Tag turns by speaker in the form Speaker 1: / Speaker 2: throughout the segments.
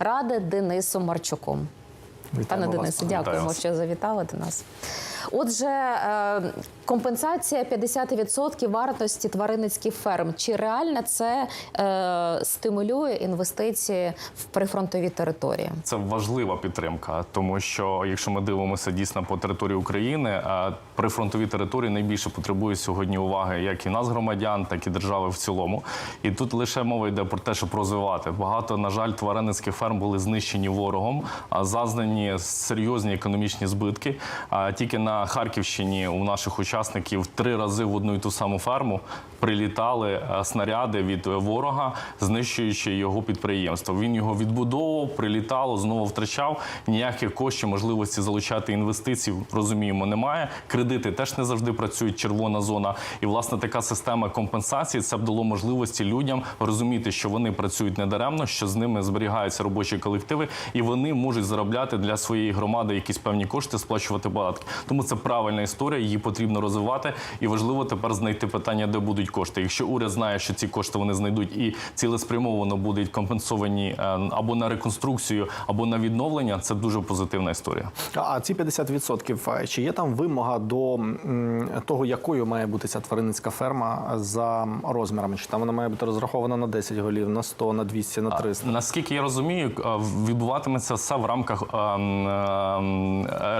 Speaker 1: ради Денисом Марчуком. Пане
Speaker 2: Вітаємо вас.
Speaker 1: Денисе, дякуємо,
Speaker 2: вас.
Speaker 1: що завітали до нас. Отже, е, компенсація 50% вартості тваринницьких ферм. Чи реально це е, стимулює інвестиції в прифронтові території?
Speaker 2: Це важлива підтримка, тому що якщо ми дивимося дійсно по території України, прифронтові території найбільше потребують сьогодні уваги як і нас, громадян, так і держави в цілому. І тут лише мова йде про те, щоб розвивати. Багато, на жаль, тваринницьких ферм були знищені ворогом, а зазнані серйозні економічні збитки. А тільки на Харківщині у наших учасників три рази в одну і ту саму ферму прилітали е, снаряди від ворога, знищуючи його підприємство. Він його відбудовував, прилітало, знову втрачав. Ніяких коштів, можливості залучати інвестицій, розуміємо, немає. Кредити теж не завжди працюють. Червона зона. І власне така система компенсації це б дало можливості людям розуміти, що вони працюють недаремно, що з ними зберігаються робочі колективи, і вони можуть заробляти для своєї громади якісь певні кошти, сплачувати податки. Тому це правильна історія, її потрібно розвивати. І важливо тепер знайти питання, де будуть кошти. Якщо уряд знає, що ці кошти вони знайдуть і цілеспрямовано будуть компенсовані е, або на реконструкцію, або на відновлення, це дуже позитивна історія.
Speaker 3: А ці 50%, чи є там вимога до того, якою має бути ця тваринницька ферма за розмірами? Чи там вона має бути розрахована на 10 голів, на 100, на 200, на 300?
Speaker 2: Наскільки я розумію, е, відбуватиметься все в рамках е, е,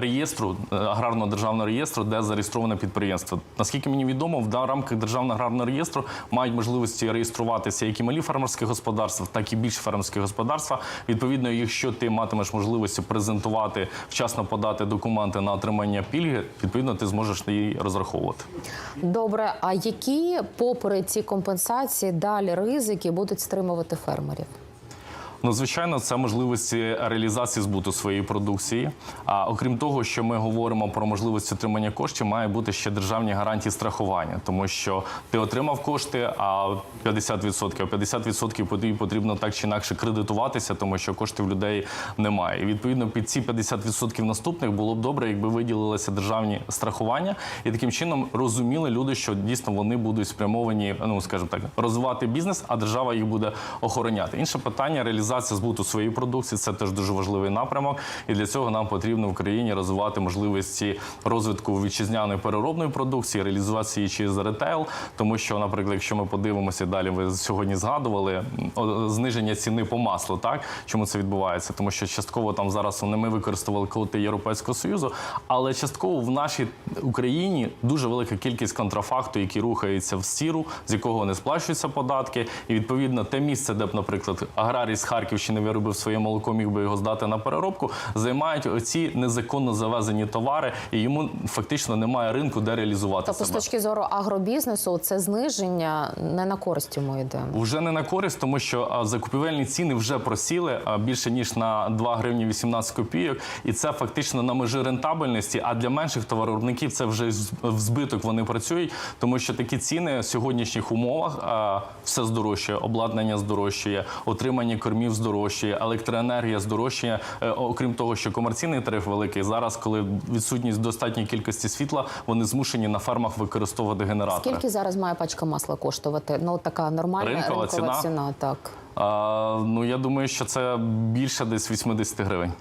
Speaker 2: реєстру е, аграрного державного реєстру, де зареєстроване підприємство. Наскільки мені відомо, в рамках державного аграрного реєстру мають можливості реєструватися як і малі фермерські господарства, так і більш фермерські господарства. Відповідно, якщо ти матимеш можливості презентувати вчасно подати документи на отримання пільги, відповідно ти зможеш її розраховувати.
Speaker 1: Добре, а які, попри ці компенсації, далі ризики будуть стримувати фермерів?
Speaker 2: Ну, звичайно, це можливості реалізації збуту своєї продукції. А окрім того, що ми говоримо про можливості отримання коштів, має бути ще державні гарантії страхування, тому що ти отримав кошти, а 50%, а 50% тобі потрібно так чи інакше кредитуватися, тому що коштів людей немає. І відповідно під ці 50% наступних було б добре, якби виділилися державні страхування, і таким чином розуміли люди, що дійсно вони будуть спрямовані, ну скажімо так, розвивати бізнес, а держава їх буде охороняти. Інше питання реалізація збуту своєї продукції це теж дуже важливий напрямок. І для цього нам потрібно в країні розвивати можливості розвитку вітчизняної переробної продукції, реалізації через ретейл. Тому що, наприклад, якщо ми подивимося далі, ви сьогодні згадували зниження ціни по маслу. Так чому це відбувається? Тому що частково там зараз вони ми використовували квоти Європейського союзу, але частково в нашій Україні дуже велика кількість контрафакту, які рухаються в сіру, з якого не сплачуються податки. І відповідно те місце, де б, наприклад, аграрій з Харківщини виробив своє молоко, міг би його здати на переробку, займають оці незаконно завезені товари, і йому фактично немає ринку, де реалізувати
Speaker 1: Тобто, з точки зору агробізнесу, це зниження не на користь йому йде.
Speaker 2: Вже не на користь, тому що закупівельні ціни вже просіли більше ніж на 2 гривні 18 копійок, і це фактично на межі рентабельності. А для менших товаровиробників це вже в збиток вони працюють, тому що такі ціни в сьогоднішніх умовах все здорожчує, обладнання здорожчує, отримання кормів здорожчує, електроенергія здорожчує. Е, Окрім того, що комерційний тариф великий зараз, коли відсутність достатньої кількості світла, вони змушені на фермах використовувати генератори.
Speaker 1: Скільки зараз має пачка масла коштувати? Ну така нормальна
Speaker 2: Ринкова
Speaker 1: ринкова,
Speaker 2: ціна?
Speaker 1: ціна, так.
Speaker 2: А, ну я думаю, що це більше десь 80 гривень.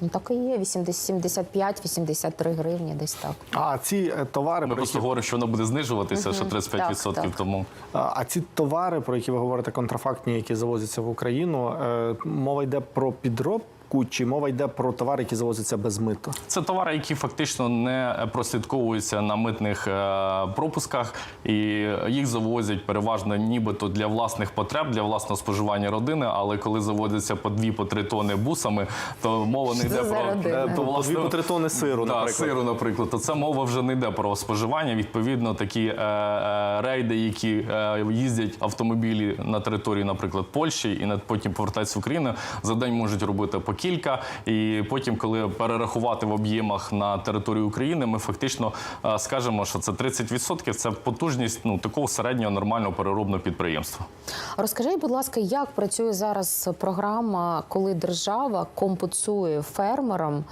Speaker 1: Ну так і є 75-83 гривні, десь так.
Speaker 3: А ці е, товари,
Speaker 2: Ми
Speaker 3: про
Speaker 2: просто
Speaker 3: які,
Speaker 2: говоримо, що воно буде знижуватися, ще 35%
Speaker 1: Так, так.
Speaker 2: тому.
Speaker 3: а а ці товари, про які ви говорите, контрафактні, які завозяться в Україну, е, мова йде про підробку, чи мова йде про товари, які завозяться без мита?
Speaker 2: Це товари, які фактично не прослідковуються на митних е, пропусках, і їх завозять переважно нібито для власних потреб, для власного споживання родини. Але коли заводяться по дві по три тони бусами, то мова не йде про
Speaker 1: родина?
Speaker 3: Е, по дві, по три тони сиру,
Speaker 2: Да,
Speaker 3: наприклад.
Speaker 2: сиру, наприклад, то це мова вже не йде про споживання. Відповідно, такі е, е, рейди, які е, їздять автомобілі на території, наприклад, Польщі, і на- потім повертаються в Україну, за день можуть робити по кілька. І потім, коли перерахувати в об'ємах на територію України, ми фактично е, скажемо, що це 30% – це потужність ну такого середнього нормального переробного підприємства.
Speaker 1: Розкажіть, будь ласка, як працює зараз програма, коли держава компенсує фермерам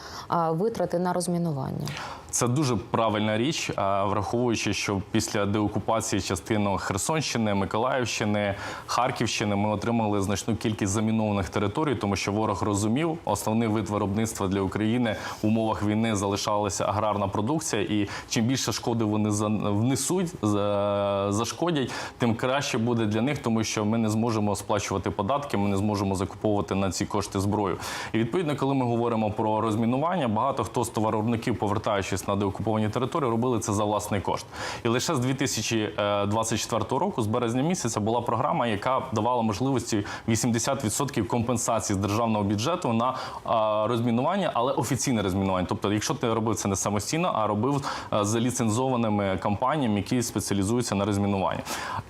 Speaker 1: витрати на розмінування?
Speaker 2: Це дуже правильна річ, враховуючи, що після деокупації частини Херсонщини, Миколаївщини, Харківщини ми отримали значну кількість замінованих територій, тому що ворог розумів, основний вид виробництва для України в умовах війни залишалася аграрна продукція, і чим більше шкоди вони внесуть, зашкодять, тим краще буде для них, тому що ми не зможемо сплачувати податки, ми не зможемо закуповувати на ці кошти зброю. І відповідно, коли ми говоримо про розмінування, багато хто з товаровиробників, повертаючись на деокуповані території, робили це за власний кошт. І лише з 2024 року, з березня місяця, була програма, яка давала можливості 80% компенсації з державного бюджету на розмінування, але офіційне розмінування. Тобто, якщо ти робив це не самостійно, а робив а, за ліцензованими компаніями, які спеціалізуються на розмінуванні.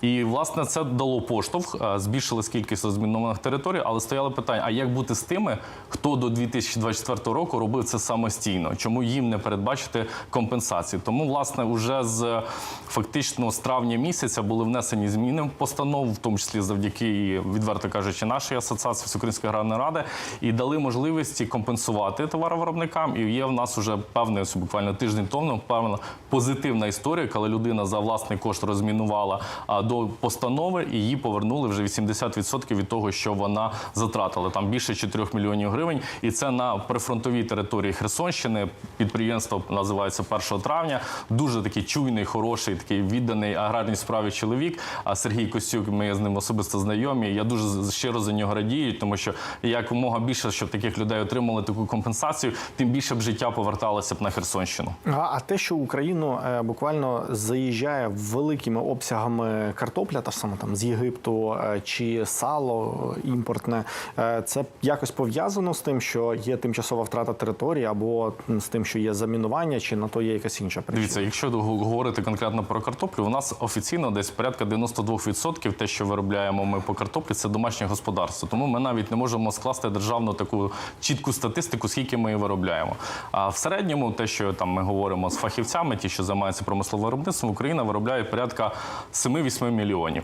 Speaker 2: І власне це дало поштовх, збільшилась кількість розмінованих територій, але стояло питання: а як бути з тими, хто до 2024 року робив це самостійно? Чому їм не передбачити компенсації? Тому, власне, уже з фактично з травня місяця були внесені зміни в постанову, в тому числі завдяки відверто кажучи, нашої асоціації Всеукраїнської аграрної ради, і дали можливості компенсувати товаровиробникам. І є в нас уже певний ось буквально тиждень тому певна позитивна історія, коли людина за власний кошт розмінувала до постанови і їй повернули вже 80% від того, що вона затратила. Там більше 4 мільйонів гривень, і це на прифронтовій території Херсонщини. Підприємство називається 1 травня. Дуже такий чуйний, хороший, такий відданий аграрній справі чоловік. А Сергій Костюк, ми з ним особисто знайомі. Я дуже щиро за нього радію, тому що якомога більше, щоб таких людей отримали таку компенсацію, тим більше б життя поверталося б на Херсонщину.
Speaker 3: А, а те, що Україну е, буквально заїжджає великими обсягами картопля, та ж сама там з Єгипту е, чи сало імпортне, е, це якось пов'язано з тим, що є тимчасова втрата території, або з тим, що є замінування, чи на то є якась інша причина?
Speaker 2: Дивіться, якщо говорити конкретно про картоплю, у нас офіційно десь порядка 92% те, що виробляємо ми по картоплі, це домашнє господарство. Тому ми навіть не можемо скласти державну таку чітку статистику, скільки ми її виробляємо. А в середньому, те, що там ми говоримо з фахівцями, ті, що займаються промисловим виробництвом, Україна виробляє порядка 7-8 мільйонів.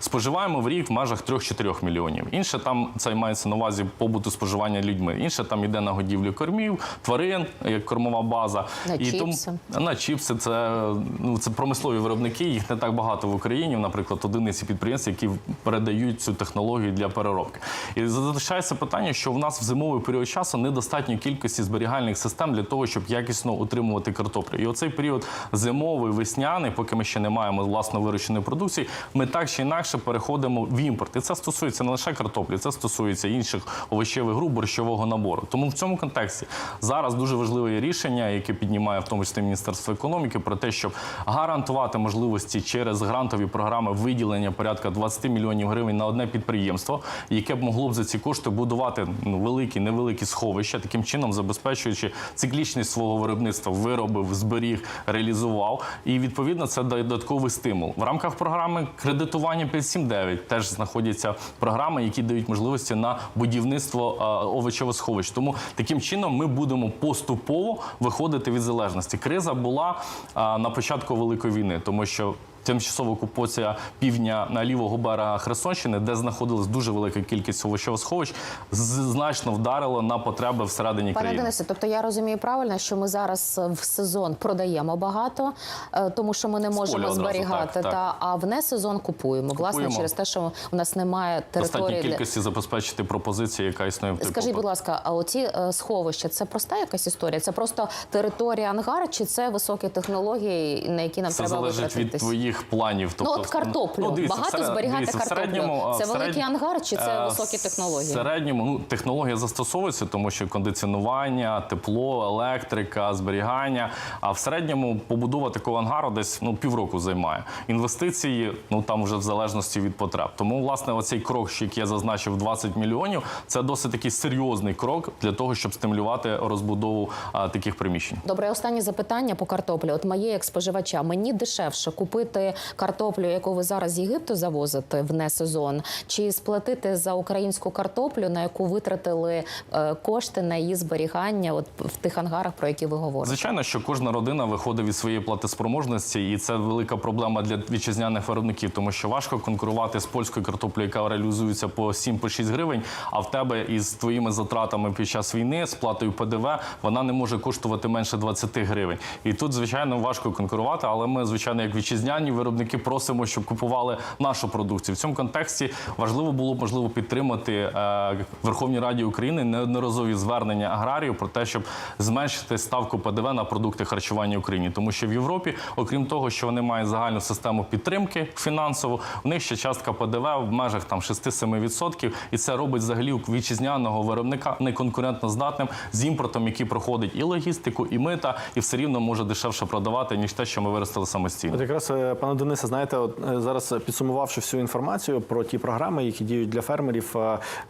Speaker 2: Споживаємо в рік в межах 3-4 мільйонів. Інше там це мається на увазі побуту споживання людьми. Інше там йде на годівлю кормів, тварин, як кормова база.
Speaker 1: На
Speaker 2: І тому- на чіпси це ну це промислові виробники. Їх не так багато в Україні. Наприклад, одиниці підприємств, які передають цю технологію для переробки. І залишається питання, що в нас в зимовий період часу недостатньо кількості зберігальних систем для того, щоб якісно утримувати картоплю. І оцей період зимовий, весняний, поки ми ще не маємо власно вирощеної продукції, ми так чи інакше переходимо в імпорт. І це стосується не лише картоплі, це стосується інших овочевих груп, борщового набору. Тому в цьому контексті зараз дуже важливе рішення, яке піднімає в тому числі Міністерство економіки, про те, щоб гарантувати можливості через грантові програми виділення порядка 20 мільйонів гривень на одне підприємство, яке б могло б за ці кошти будувати ну, великі, невеликі сховища, таким чином забезпечуючи циклічність свого виробництва, виробив, зберіг, реалізував. І відповідно це додатковий стимул. В рамках програми кредитування 5.7.9 теж знаходяться програми, які дають можливості на будівництво а, сховищ. Тому таким чином ми будемо поступово виходити від залежності. Криза була на початку великої війни, тому що. Тимчасова окупація півдня на лівого берега Херсонщини, де знаходилась дуже велика кількість овочевих сховищ, значно вдарило на потреби всередині
Speaker 1: Пане
Speaker 2: країни.
Speaker 1: Денисе, тобто я розумію правильно, що ми зараз в сезон продаємо багато, е, тому що ми не можемо
Speaker 2: одразу,
Speaker 1: зберігати.
Speaker 2: так, так.
Speaker 1: Та а в не сезон купуємо. Власне,
Speaker 2: Купуємо.
Speaker 1: через те, що у нас немає території. для-
Speaker 2: кількості забезпечити пропозиції, яка існує в той
Speaker 1: Скажіть, будь ласка, а оці е, сховища це проста якась історія? Це просто територія ангар, чи це високі технології, на які нам
Speaker 2: Це
Speaker 1: треба
Speaker 2: залежить від
Speaker 1: витратитись?
Speaker 2: Твоїх планів.
Speaker 1: Ну, от картоплю.
Speaker 2: дивіться,
Speaker 1: Багато
Speaker 2: серед-
Speaker 1: зберігати
Speaker 2: дивіться,
Speaker 1: картоплю.
Speaker 2: середньому,
Speaker 1: Це великий
Speaker 2: серед-
Speaker 1: ангар чи це
Speaker 2: е,
Speaker 1: високі технології?
Speaker 2: В середньому ну, технологія застосовується, тому що кондиціонування, тепло, електрика, зберігання. А в середньому побудова такого ангару десь ну, півроку займає. Інвестиції, ну там вже в залежності від потреб. Тому, власне, оцей крок, який я зазначив, 20 мільйонів, це досить такий серйозний крок для того, щоб стимулювати розбудову а, таких приміщень.
Speaker 1: Добре, останнє запитання по картоплі. От моє як споживача, мені дешевше купити купувати картоплю, яку ви зараз з Єгипту завозите в несезон, чи сплатити за українську картоплю, на яку витратили е, кошти на її зберігання, от в тих ангарах, про які ви говорите?
Speaker 2: Звичайно, що кожна родина виходить від своєї платоспроможності, і це велика проблема для вітчизняних виробників, тому що важко конкурувати з польською картоплею, яка реалізується по 7-6 гривень. А в тебе із твоїми затратами під час війни, сплатою ПДВ, вона не може коштувати менше 20 гривень. І тут, звичайно, важко конкурувати. Але ми, звичайно, як вітчизняні виробники, просимо, щоб купували нашу продукцію. В цьому контексті важливо було б можливо підтримати е, Верховній Раді України неодноразові звернення аграріїв про те, щоб зменшити ставку ПДВ на продукти харчування в Україні, тому що в Європі, окрім того, що вони мають загальну систему підтримки фінансову, у них ще частка ПДВ в межах там 6-7%, і це робить взагалі вітчизняного виробника неконкурентно здатним з імпортом, який проходить і логістику, і мита, і все рівно може дешевше продавати ніж те, що ми виростили самостійно.
Speaker 3: От якраз е, пане Денисе, знаєте, от е, зараз е, підсумувавши всю інформацію про ті програми, які діють для фермерів,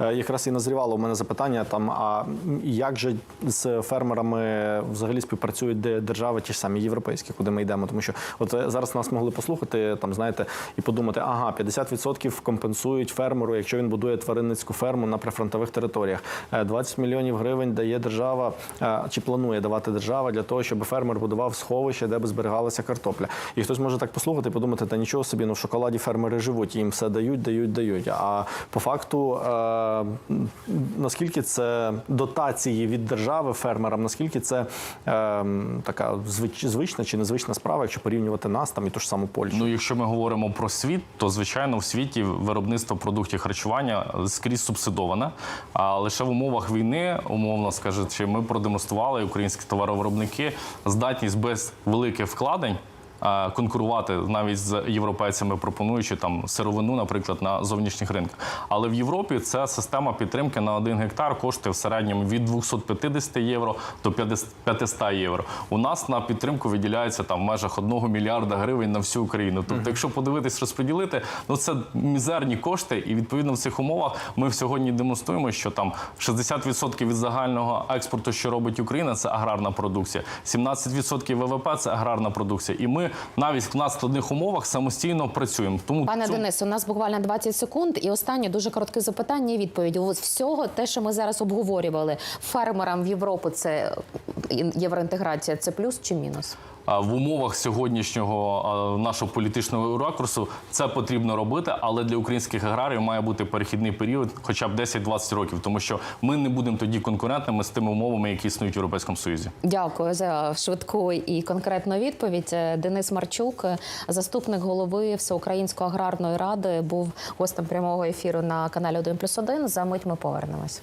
Speaker 3: е, якраз і назрівало у мене запитання там: а як же з фермерами взагалі співпрацюють де держави, ті ж самі європейські, куди ми йдемо? Тому що от зараз нас могли послухати, там знаєте, і подумати, ага, 50% компенсують фермеру, якщо він будує тваринницьку ферму на прифронтових територіях. Е, 20 мільйонів гривень дає держава чи планує давати держава для того, щоб фермер будував сховище, де би зберігалася картопля. І хтось може так послухати і подумати, та нічого собі, ну в шоколаді фермери живуть, їм все дають, дають, дають. А по факту, е, наскільки це дотації від держави фермерам, наскільки це е, така звич, звична чи незвична справа, якщо порівнювати нас там і ту ж саму Польщу?
Speaker 2: Ну, якщо ми говоримо про світ, то звичайно в світі виробництво продуктів харчування скрізь субсидоване. А лише в умовах війни, умовно скажучи, ми продемонстрували українські товаровиробники здатність без великих вкладень. Е, Конкурувати навіть з європейцями, пропонуючи там сировину, наприклад, на зовнішніх ринках. Але в Європі ця система підтримки на один гектар коштує в середньому від 250 євро до 500 євро. У нас на підтримку виділяється там в межах 1 мільярда гривень на всю Україну. Тобто, якщо подивитись, розподілити, ну це мізерні кошти, і відповідно в цих умовах ми сьогодні демонструємо, що там 60% від загального експорту, що робить Україна, це аграрна продукція, 17% ВВП це аграрна продукція. І ми навіть в надскладних умовах самостійно працюємо. Тому
Speaker 1: Пане
Speaker 2: цю-
Speaker 1: Денис, у нас буквально 20 секунд, і останнє дуже коротке запитання і відповідь. Ось всього те, що ми зараз обговорювали, фермерам в Європу це євроінтеграція, це плюс чи мінус?
Speaker 2: В умовах сьогоднішнього нашого політичного ракурсу це потрібно робити, але для українських аграріїв має бути перехідний період, хоча б 10-20 років, тому що ми не будемо тоді конкурентними з тими умовами, які існують в Європейському Союзі.
Speaker 1: Дякую за швидку і конкретну відповідь. Е, Денис Марчук, е, заступник голови Всеукраїнської аграрної ради, був гостем прямого ефіру на каналі 1+,1. За мить ми повернемось.